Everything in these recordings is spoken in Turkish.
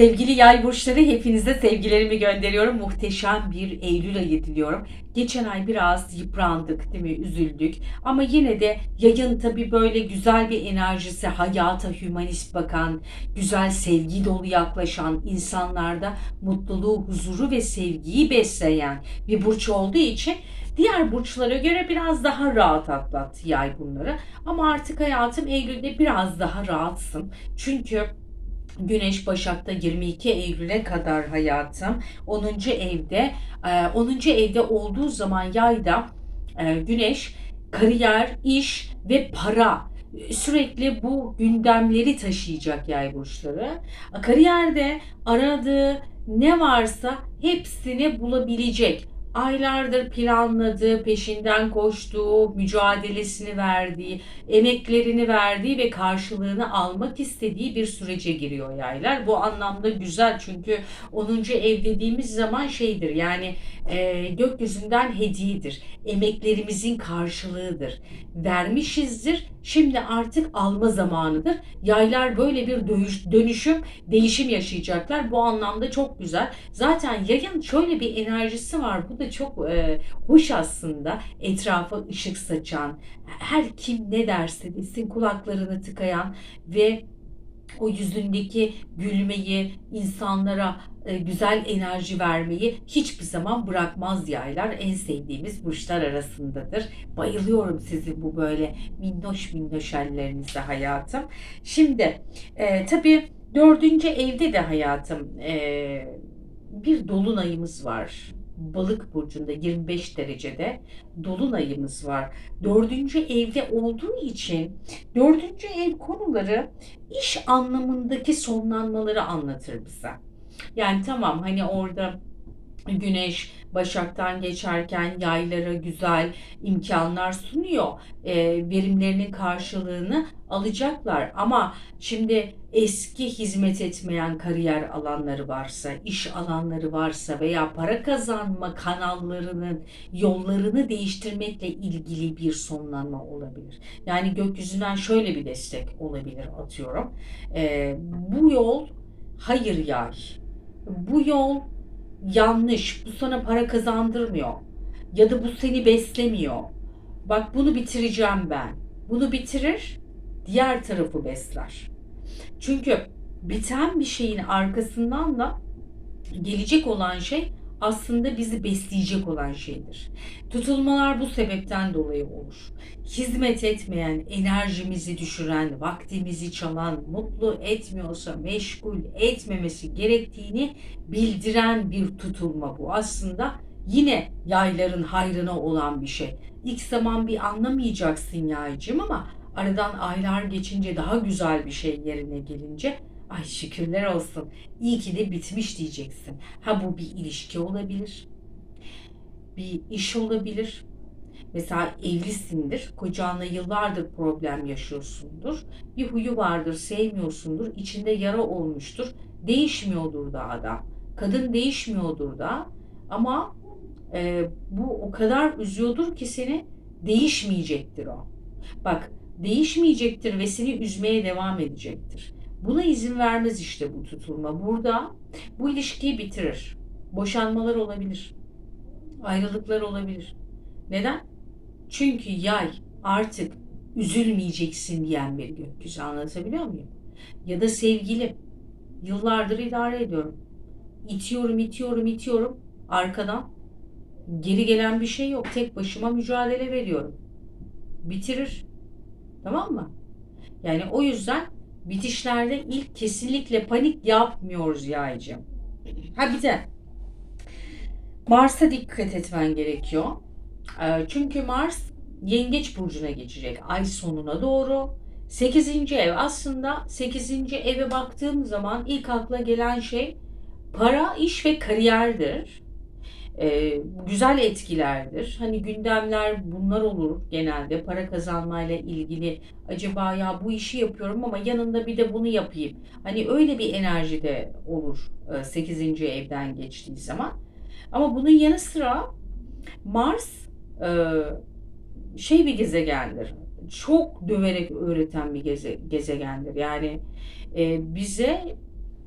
Sevgili yay burçları hepinize sevgilerimi gönderiyorum. Muhteşem bir Eylül ayı diliyorum. Geçen ay biraz yıprandık değil mi? Üzüldük. Ama yine de yayın tabii böyle güzel bir enerjisi, hayata hümanist bakan, güzel sevgi dolu yaklaşan insanlarda mutluluğu, huzuru ve sevgiyi besleyen bir burç olduğu için Diğer burçlara göre biraz daha rahat atlattı yay bunları. Ama artık hayatım Eylül'de biraz daha rahatsın. Çünkü Güneş Başak'ta 22 Eylül'e kadar hayatım 10. evde 10. evde olduğu zaman yayda e, Güneş kariyer, iş ve para sürekli bu gündemleri taşıyacak yay burçları. Kariyerde aradığı ne varsa hepsini bulabilecek aylardır planladığı, peşinden koştuğu, mücadelesini verdiği, emeklerini verdiği ve karşılığını almak istediği bir sürece giriyor yaylar. Bu anlamda güzel çünkü 10. ev dediğimiz zaman şeydir yani e, gökyüzünden hediyedir. Emeklerimizin karşılığıdır. Vermişizdir. Şimdi artık alma zamanıdır. Yaylar böyle bir dönüşüm, değişim yaşayacaklar. Bu anlamda çok güzel. Zaten yayın şöyle bir enerjisi var. Bu da çok e, hoş aslında. Etrafa ışık saçan, her kim ne derse desin kulaklarını tıkayan ve o yüzündeki gülmeyi, insanlara e, güzel enerji vermeyi hiçbir zaman bırakmaz yaylar. En sevdiğimiz burçlar arasındadır. Bayılıyorum sizin bu böyle minnoş minnoş hallerinize hayatım. Şimdi e, tabii dördüncü evde de hayatım e, bir dolunayımız var balık burcunda 25 derecede dolunayımız var. Dördüncü evde olduğu için dördüncü ev konuları iş anlamındaki sonlanmaları anlatır bize. Yani tamam hani orada Güneş Başak'tan geçerken yaylara güzel imkanlar sunuyor. E, verimlerinin karşılığını alacaklar. Ama şimdi eski hizmet etmeyen kariyer alanları varsa, iş alanları varsa veya para kazanma kanallarının yollarını değiştirmekle ilgili bir sonlanma olabilir. Yani gökyüzünden şöyle bir destek olabilir atıyorum. E, bu yol hayır yay. Bu yol yanlış, bu sana para kazandırmıyor ya da bu seni beslemiyor. Bak bunu bitireceğim ben. Bunu bitirir, diğer tarafı besler. Çünkü biten bir şeyin arkasından da gelecek olan şey aslında bizi besleyecek olan şeydir. Tutulmalar bu sebepten dolayı olur. Hizmet etmeyen, enerjimizi düşüren, vaktimizi çalan, mutlu etmiyorsa meşgul etmemesi gerektiğini bildiren bir tutulma bu. Aslında yine yayların hayrına olan bir şey. İlk zaman bir anlamayacaksın yaycım ama aradan aylar geçince daha güzel bir şey yerine gelince Ay şükürler olsun. İyi ki de bitmiş diyeceksin. Ha bu bir ilişki olabilir. Bir iş olabilir. Mesela evlisindir, kocanla yıllardır problem yaşıyorsundur. Bir huyu vardır, sevmiyorsundur, içinde yara olmuştur. Değişmiyordur da adam. Kadın değişmiyordur da ama e, bu o kadar üzüyordur ki seni değişmeyecektir o. Bak değişmeyecektir ve seni üzmeye devam edecektir. Buna izin vermez işte bu tutulma. Burada bu ilişkiyi bitirir. Boşanmalar olabilir. Ayrılıklar olabilir. Neden? Çünkü yay artık üzülmeyeceksin diyen bir gökyüzü anlatabiliyor muyum? Ya da sevgilim yıllardır idare ediyorum. İtiyorum, itiyorum, itiyorum arkadan. Geri gelen bir şey yok. Tek başıma mücadele veriyorum. Bitirir. Tamam mı? Yani o yüzden bitişlerde ilk kesinlikle panik yapmıyoruz yaycım. Ha bir de Mars'a dikkat etmen gerekiyor. Ee, çünkü Mars Yengeç burcuna geçecek ay sonuna doğru. 8. ev aslında 8. eve baktığım zaman ilk akla gelen şey para, iş ve kariyerdir e, güzel etkilerdir. Hani gündemler bunlar olur genelde para kazanmayla ilgili. Acaba ya bu işi yapıyorum ama yanında bir de bunu yapayım. Hani öyle bir enerji de olur 8. evden geçtiği zaman. Ama bunun yanı sıra Mars e, şey bir gezegendir. Çok döverek öğreten bir geze, gezegendir. Yani e, bize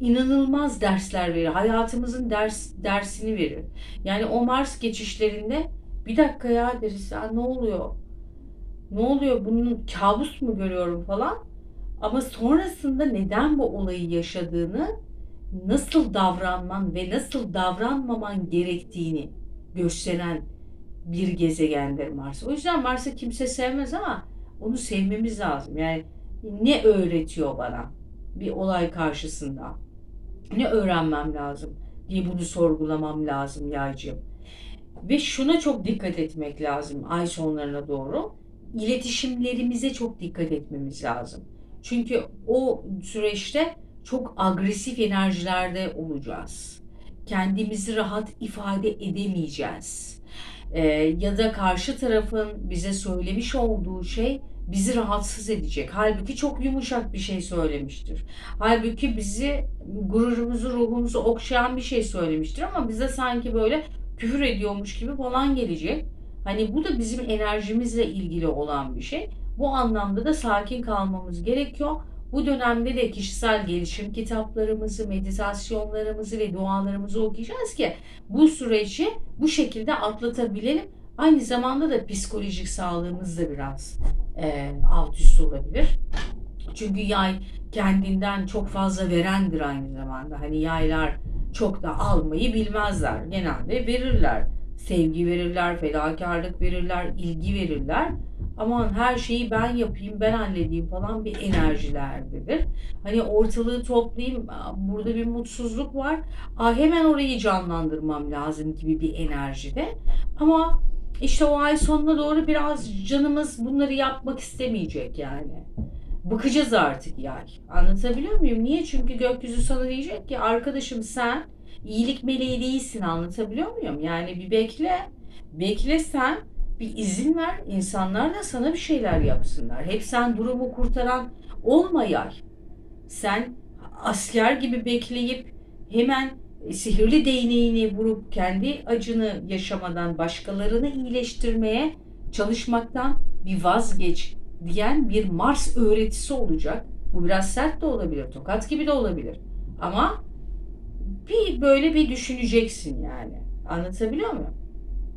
inanılmaz dersler verir. Hayatımızın ders dersini verir. Yani o Mars geçişlerinde bir dakika ya deriz ya ne oluyor? Ne oluyor? Bunun kabus mu görüyorum falan. Ama sonrasında neden bu olayı yaşadığını, nasıl davranman ve nasıl davranmaman gerektiğini gösteren bir gezegendir Mars. O yüzden Mars'ı kimse sevmez ama onu sevmemiz lazım. Yani ne öğretiyor bana bir olay karşısında? Ne öğrenmem lazım diye bunu sorgulamam lazım yaycığım. Ve şuna çok dikkat etmek lazım ay sonlarına doğru. İletişimlerimize çok dikkat etmemiz lazım. Çünkü o süreçte çok agresif enerjilerde olacağız. Kendimizi rahat ifade edemeyeceğiz. Ee, ya da karşı tarafın bize söylemiş olduğu şey bizi rahatsız edecek. Halbuki çok yumuşak bir şey söylemiştir. Halbuki bizi gururumuzu, ruhumuzu okşayan bir şey söylemiştir ama bize sanki böyle küfür ediyormuş gibi falan gelecek. Hani bu da bizim enerjimizle ilgili olan bir şey. Bu anlamda da sakin kalmamız gerekiyor. Bu dönemde de kişisel gelişim kitaplarımızı, meditasyonlarımızı ve dualarımızı okuyacağız ki bu süreci bu şekilde atlatabilelim. Aynı zamanda da psikolojik sağlığımız da biraz e, alt üst olabilir. Çünkü yay kendinden çok fazla verendir aynı zamanda. Hani yaylar çok da almayı bilmezler. Genelde verirler. Sevgi verirler, fedakarlık verirler, ilgi verirler. Aman her şeyi ben yapayım, ben halledeyim falan bir enerjilerdedir. Hani ortalığı toplayayım, burada bir mutsuzluk var. Aa, hemen orayı canlandırmam lazım gibi bir enerjide. Ama işte o ay sonuna doğru biraz canımız bunları yapmak istemeyecek yani. Bıkacağız artık yay. Anlatabiliyor muyum? Niye? Çünkü gökyüzü sana diyecek ki arkadaşım sen iyilik meleği değilsin anlatabiliyor muyum? Yani bir bekle. Bekle sen bir izin ver. insanlar da sana bir şeyler yapsınlar. Hep sen durumu kurtaran olma yay. Sen asker gibi bekleyip hemen sihirli değneğini vurup kendi acını yaşamadan başkalarını iyileştirmeye çalışmaktan bir vazgeç diyen bir Mars öğretisi olacak. Bu biraz sert de olabilir, tokat gibi de olabilir. Ama bir böyle bir düşüneceksin yani. Anlatabiliyor muyum?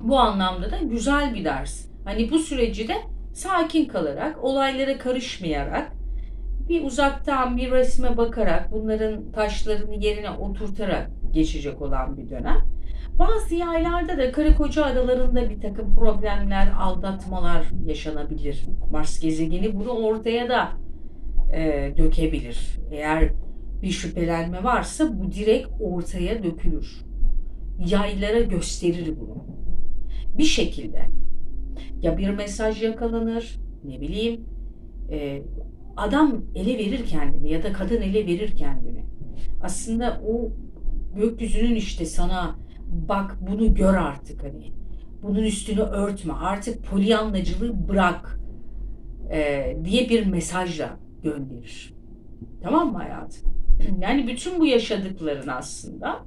Bu anlamda da güzel bir ders. Hani bu süreci de sakin kalarak, olaylara karışmayarak, bir uzaktan bir resme bakarak, bunların taşlarını yerine oturtarak geçecek olan bir dönem. Bazı yaylarda da karı koca aralarında bir takım problemler, aldatmalar yaşanabilir. Mars gezegeni bunu ortaya da e, dökebilir. Eğer bir şüphelenme varsa bu direkt ortaya dökülür. Yaylara gösterir bunu. Bir şekilde. Ya bir mesaj yakalanır, ne bileyim, e, adam ele verir kendini ya da kadın ele verir kendini. Aslında o gökyüzünün işte sana bak bunu gör artık hani. Bunun üstünü örtme. Artık polyanlacılığı bırak e, diye bir mesajla gönderir. Tamam mı hayatım? Yani bütün bu yaşadıkların aslında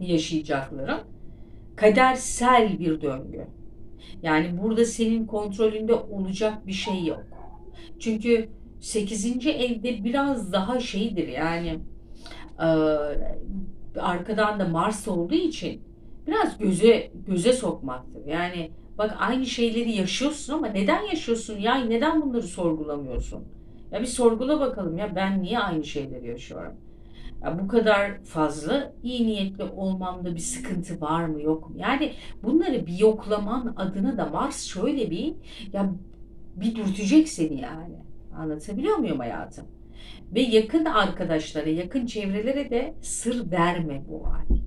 yaşayacakların kadersel bir döngü. Yani burada senin kontrolünde olacak bir şey yok. Çünkü 8. evde biraz daha şeydir yani e, arkadan da Mars olduğu için biraz göze göze sokmaktır. Yani bak aynı şeyleri yaşıyorsun ama neden yaşıyorsun ya? Neden bunları sorgulamıyorsun? Ya bir sorgula bakalım ya ben niye aynı şeyleri yaşıyorum? Bu kadar fazla iyi niyetli olmamda bir sıkıntı var mı yok mu? Yani bunları bir yoklaman adına da Mars şöyle bir ya bir dürtecek seni yani. Anlatabiliyor muyum hayatım? Ve yakın arkadaşlara, yakın çevrelere de sır verme bu ay.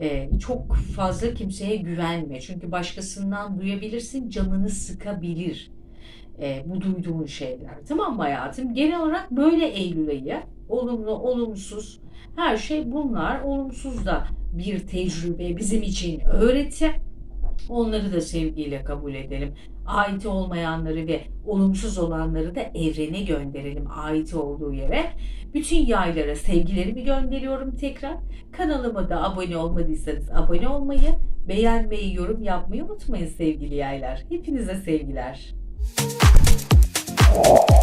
Ee, çok fazla kimseye güvenme. Çünkü başkasından duyabilirsin, canını sıkabilir e, bu duyduğun şeyler. Tamam mı hayatım? Genel olarak böyle Eylül ayı. Olumlu, olumsuz her şey bunlar. Olumsuz da bir tecrübe bizim için öğreti. Onları da sevgiyle kabul edelim. Ait olmayanları ve olumsuz olanları da evrene gönderelim ait olduğu yere. Bütün yaylara sevgilerimi gönderiyorum tekrar. Kanalıma da abone olmadıysanız abone olmayı, beğenmeyi, yorum yapmayı unutmayın sevgili yaylar. Hepinize sevgiler. Oh.